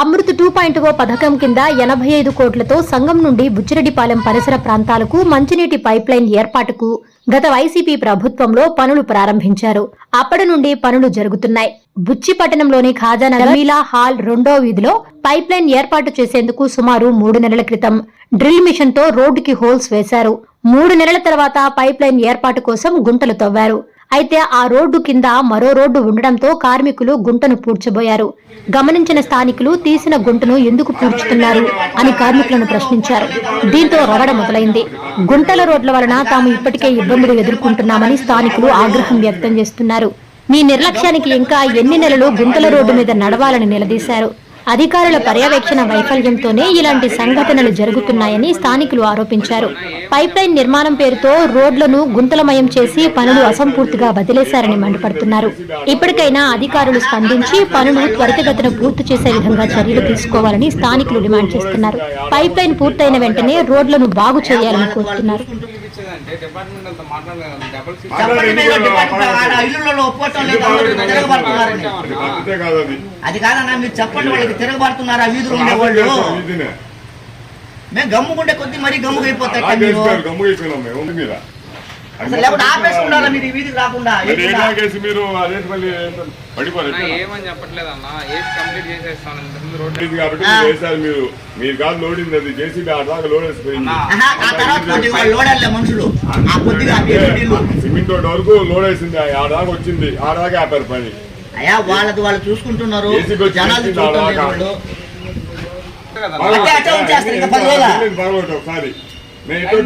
Amrit two point ఓ పథకం కింద ఎనభై ఐదు కోట్లతో సంఘం నుండి బుచ్చిరెడ్డిపాలెం పరిసర ప్రాంతాలకు మంచినీటి పైప్ లైన్ ఏర్పాటుకు గత వైసీపీ ప్రభుత్వంలో పనులు ప్రారంభించారు. అప్పటి నుండి పనులు జరుగుతున్నాయి. బుచ్చి పట్టణంలోని ఖాజానగర్ మీలా హాల్ రెండో వీధిలో పైప్ లైన్ ఏర్పాటు చేసేందుకు సుమారు మూడు నెలల క్రితం డ్రిల్ మిషన్తో రోడ్డుకి హోల్స్ వేశారు. మూడు నెలల తర్వాత పైప్ లైన్ ఏర్పాటు కోసం గుంటలు తవ్వారు. అయితే ఆ రోడ్డు కింద మరో రోడ్డు ఉండడంతో కార్మికులు గుంటను పూడ్చబోయారు. గమనించిన స్థానికులు తీసిన గుంటను ఎందుకు పూడ్చుతున్నారు అని కార్మికులను ప్రశ్నించారు. దీంతో రగడ మొదలైంది. గుంటల రోడ్ల వలన తాము ఇప్పటికే ఇబ్బందులు ఎదుర్కొంటున్నామని స్థానికులు ఆగ్రహం వ్యక్తం చేస్తున్నారు. మీ నిర్లక్ష్యానికి ఇంకా ఎన్ని నెలలు గుంటల రోడ్డు మీద నడవాలని నిలదీశారు. అధికారుల పర్యవేక్షణ వైఫల్యంతోనే ఇలాంటి సంఘటనలు జరుగుతున్నాయని స్థానికులు ఆరోపించారు. పైప్లైన్ నిర్మాణం పేరుతో రోడ్లను గుంతలమయం చేసి పనులు అసంపూర్తిగా వదిలేశారని మండిపడుతున్నారు. ఇప్పటికైనా అధికారులు స్పందించి పనులు త్వరితగతిన పూర్తి చేసే విధంగా చర్యలు తీసుకోవాలని స్థానికులు డిమాండ్ చేస్తున్నారు. పైప్లైన్ పూర్తయిన వెంటనే రోడ్లను బాగు చేయాలని కోరుతున్నారు. అంటే డిపార్ట్మెంట్ అంతా మాట్లాడలేదు డబుల్ అది. కాదన్నా మీరు చెప్పండి వాళ్ళకి తిరగబడుతున్నారు? ఆ వీధులు చేస్తాం వీధినే. మేము గమ్ముకుంటే కొద్ది మరీ గమ్ముగా ఏమని చెప్పట్లేదు అన్న ఏది కంప్లీట్ చేసేస్తాను ఇంతకుముందు రోడ్డు ఇది కాబట్టి ఆ. మీరు చేశారు మీరు. మీరు కాదు లోడింది అది. జేసీబీ ఆ దాకా లోడ్ నీళ్ళు. సిమెంట్ రోడ్ వరకు లోడ్ వేసింది. ఆ దాకా వచ్చింది. ఆ దాకా ఆపారు పని. అయ్యా వాళ్ళది వాళ్ళు చూసుకుంటున్నారు. జనాలు ఒకసారి.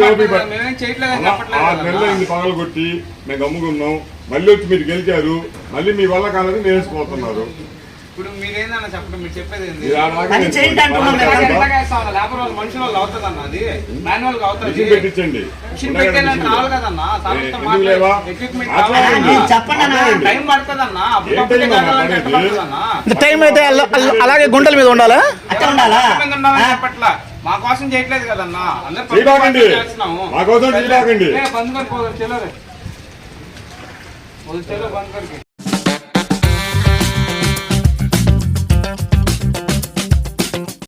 డోపి మేమేం చేయట్లేదని చెప్పట్లేదు ఆరు కదా నెలలు అయింది పగలు కొట్టి మేము గమ్ముకున్నాం. మళ్ళీ వచ్చి మీరు గెలిచారు. మళ్ళీ మీ వల్ల కాదని నేర్చుకోతున్నారు ఇప్పుడు మీరేందన్న చెప్పండి? మీరు చెప్పేది? లేబర్ వాళ్ళు మనుషుల వాళ్ళు అవుతుంది అన్న అది? మాన్యువల్గా అవుతుంది మిషన్ పెట్టించండి. మిషన్ పెట్టేయాలంటే రావాలి కదన్నా? ఎక్విప్మెంట్. Time time? పడుతుందన్న? అయితే అలాగే గుంటల మీద ఉండాలా? ఉండాలా? చెప్పట్లా. మా కోసం చేయట్లేదు కదన్నా అందరూ. చేస్తున్నాము. మా కోసం బంద్ చలో బంద్.